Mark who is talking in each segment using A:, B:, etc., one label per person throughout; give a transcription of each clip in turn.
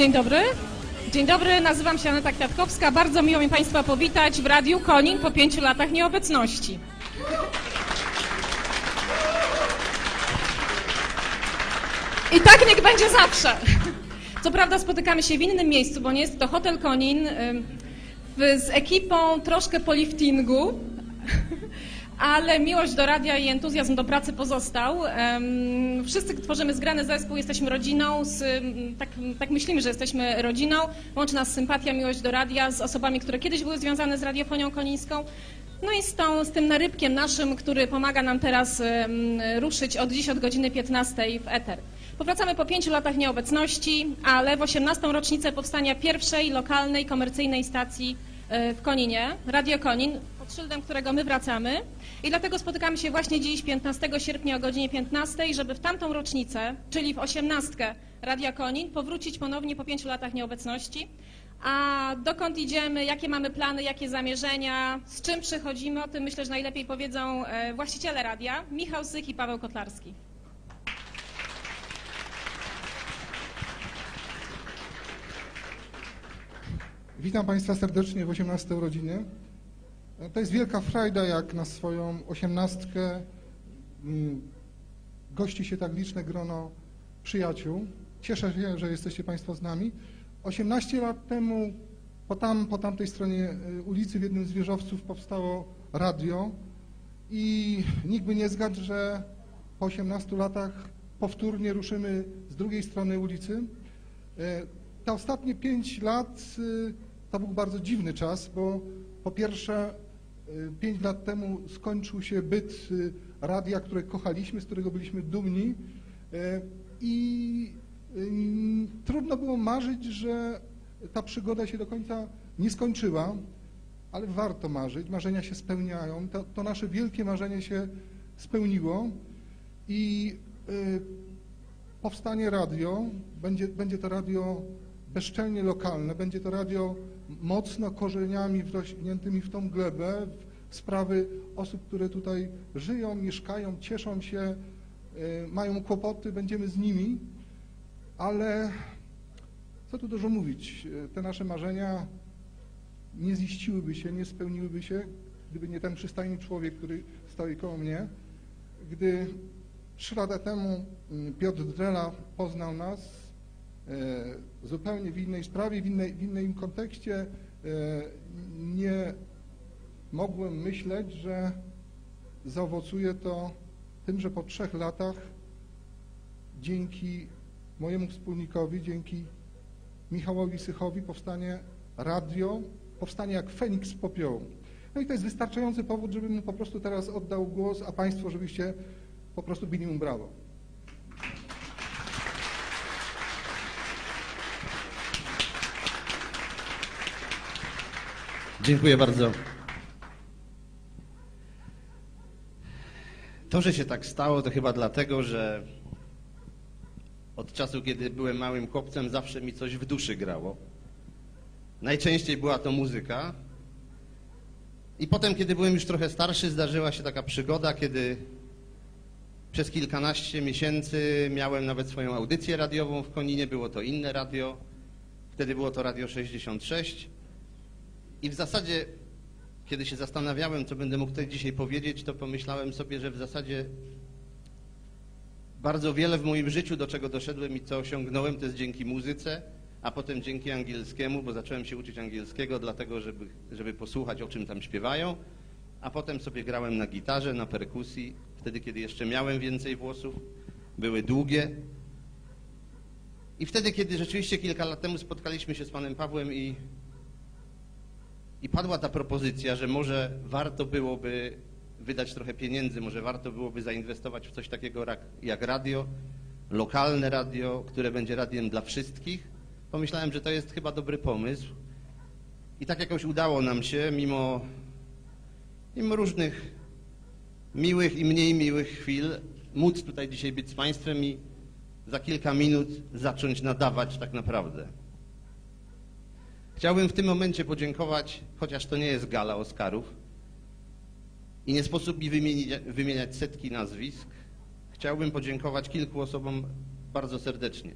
A: Dzień dobry. Dzień dobry, nazywam się Aneta Kwiatkowska. Bardzo miło mi Państwa powitać w Radiu Konin po pięciu latach nieobecności. I tak niech będzie zawsze. Co prawda spotykamy się w innym miejscu, bo nie jest to Hotel Konin, z ekipą troszkę po liftingu, ale miłość do radia i entuzjazm do pracy pozostał. Wszyscy tworzymy zgrany zespół, jesteśmy rodziną, z, tak, tak myślimy, że jesteśmy rodziną. Łączy nas sympatia, miłość do radia z osobami, które kiedyś były związane z radiofonią konińską. No i z, tą, z tym narybkiem naszym, który pomaga nam teraz ruszyć od dziś od godziny 15 w eter. Powracamy po pięciu latach nieobecności, ale w 18. rocznicę powstania pierwszej lokalnej komercyjnej stacji e, w Koninie, Radio Konin, szyldem którego my wracamy. I dlatego spotykamy się właśnie dziś, 15 sierpnia o godzinie 15, żeby w tamtą rocznicę, czyli w 18 Radia Konin, powrócić ponownie po pięciu latach nieobecności. A dokąd idziemy, jakie mamy plany, jakie zamierzenia, z czym przychodzimy, o tym myślę, że najlepiej powiedzą e, właściciele radia, Michał Sych i Paweł Kotlarski.
B: Witam Państwa serdecznie w 18 urodziny. To jest wielka frajda, jak na swoją osiemnastkę mm, gości się tak liczne grono przyjaciół. Cieszę się, że jesteście Państwo z nami. 18 lat temu po, tam, po tamtej stronie y, ulicy w jednym z wieżowców powstało radio i nikt by nie zgadł, że po 18 latach powtórnie ruszymy z drugiej strony ulicy. E, Te ostatnie pięć lat to był bardzo dziwny czas, bo po pierwsze pięć lat temu skończył się byt y, radia, które kochaliśmy, z którego byliśmy dumni. E, i trudno było marzyć, że ta przygoda się do końca nie skończyła, ale warto marzyć, marzenia się spełniają. To, to nasze wielkie marzenie się spełniło. I powstanie radio, będzie, będzie to radio bezczelnie lokalne, będzie to radio mocno korzeniami wrośniętymi w tą glebę, w sprawy osób, które tutaj żyją, mieszkają, cieszą się, y, mają kłopoty, będziemy z nimi, ale co tu dużo mówić, y, te nasze marzenia nie ziściłyby się, nie spełniłyby się, gdyby nie ten przystojny człowiek, który stoi koło mnie. Gdy trzy lata temu mm, Piotr Drela poznał nas zupełnie w innej sprawie, w, innej, w innym kontekście, e, nie mogłem myśleć, że zaowocuje to tym, że po trzech latach dzięki mojemu wspólnikowi, dzięki Michałowi Sychowi powstanie radio, powstanie jak Feniks z popiołu. No i to jest wystarczający powód, żebym mu po prostu teraz oddał głos, a Państwo, żebyście po prostu bili mu brawo.
C: Dziękuję bardzo. To, że się tak stało, to chyba dlatego, że od czasu, kiedy byłem małym chłopcem, zawsze mi coś w duszy grało. Najczęściej była to muzyka. I potem, kiedy byłem już trochę starszy, zdarzyła się taka przygoda, kiedy przez kilkanaście miesięcy miałem nawet swoją audycję radiową w Koninie. Było to inne radio. Wtedy było to Radio 66. I w zasadzie, kiedy się zastanawiałem, co będę mógł tutaj dzisiaj powiedzieć, to pomyślałem sobie, że w zasadzie bardzo wiele w moim życiu, do czego doszedłem i co osiągnąłem, to jest dzięki muzyce, a potem dzięki angielskiemu, bo zacząłem się uczyć angielskiego, dlatego, żeby, żeby posłuchać, o czym tam śpiewają, a potem sobie grałem na gitarze, na perkusji, wtedy, kiedy jeszcze miałem więcej włosów, były długie. I wtedy, kiedy rzeczywiście kilka lat temu spotkaliśmy się z panem Pawłem i, i padła ta propozycja, że może warto byłoby wydać trochę pieniędzy, może warto byłoby zainwestować w coś takiego jak radio, lokalne radio, które będzie radiem dla wszystkich. Pomyślałem, że to jest chyba dobry pomysł. I tak jakoś udało nam się, mimo, mimo różnych miłych i mniej miłych chwil, móc tutaj dzisiaj być z Państwem i za kilka minut zacząć nadawać tak naprawdę. Chciałbym w tym momencie podziękować, chociaż to nie jest gala Oscarów i nie sposób mi wymienić, wymieniać setki nazwisk, chciałbym podziękować kilku osobom bardzo serdecznie.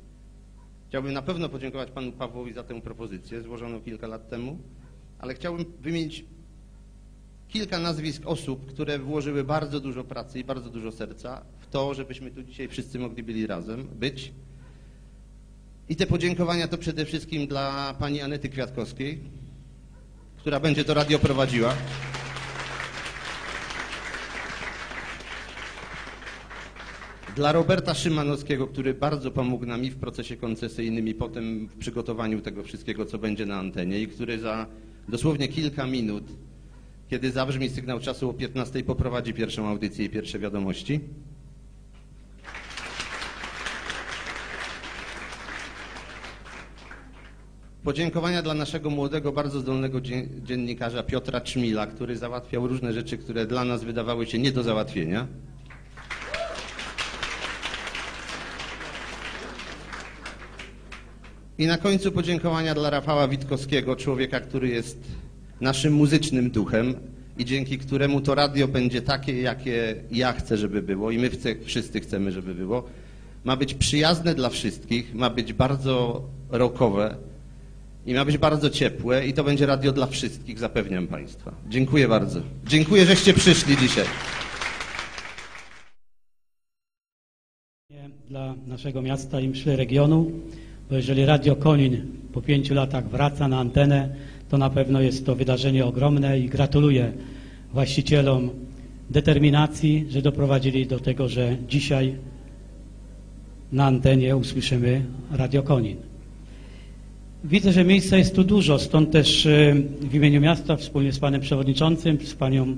C: Chciałbym na pewno podziękować panu Pawłowi za tę propozycję złożoną kilka lat temu, ale chciałbym wymienić kilka nazwisk osób, które włożyły bardzo dużo pracy i bardzo dużo serca w to, żebyśmy tu dzisiaj wszyscy mogli byli razem być. I te podziękowania to przede wszystkim dla pani Anety Kwiatkowskiej, która będzie to radio prowadziła. Dla Roberta Szymanowskiego, który bardzo pomógł nam i w procesie koncesyjnym i potem w przygotowaniu tego wszystkiego, co będzie na antenie i który za dosłownie kilka minut, kiedy zabrzmi sygnał czasu o 15 poprowadzi pierwszą audycję i pierwsze wiadomości. Podziękowania dla naszego młodego, bardzo zdolnego dzie- dziennikarza Piotra Czmila, który załatwiał różne rzeczy, które dla nas wydawały się nie do załatwienia. I na końcu podziękowania dla Rafała Witkowskiego, człowieka, który jest naszym muzycznym duchem i dzięki któremu to radio będzie takie, jakie ja chcę, żeby było i my chce, wszyscy chcemy, żeby było. Ma być przyjazne dla wszystkich, ma być bardzo rockowe i ma być bardzo ciepłe i to będzie radio dla wszystkich, zapewniam Państwa. Dziękuję bardzo. Dziękuję, żeście przyszli dzisiaj.
D: dla naszego miasta i myślę regionu, bo jeżeli Radio Konin po pięciu latach wraca na antenę, to na pewno jest to wydarzenie ogromne i gratuluję właścicielom determinacji, że doprowadzili do tego, że dzisiaj na antenie usłyszymy Radio Konin. Widzę, że miejsca jest tu dużo, stąd też e, w imieniu miasta wspólnie z panem przewodniczącym, z panią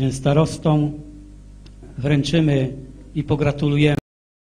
D: e, starostą wręczymy i pogratulujemy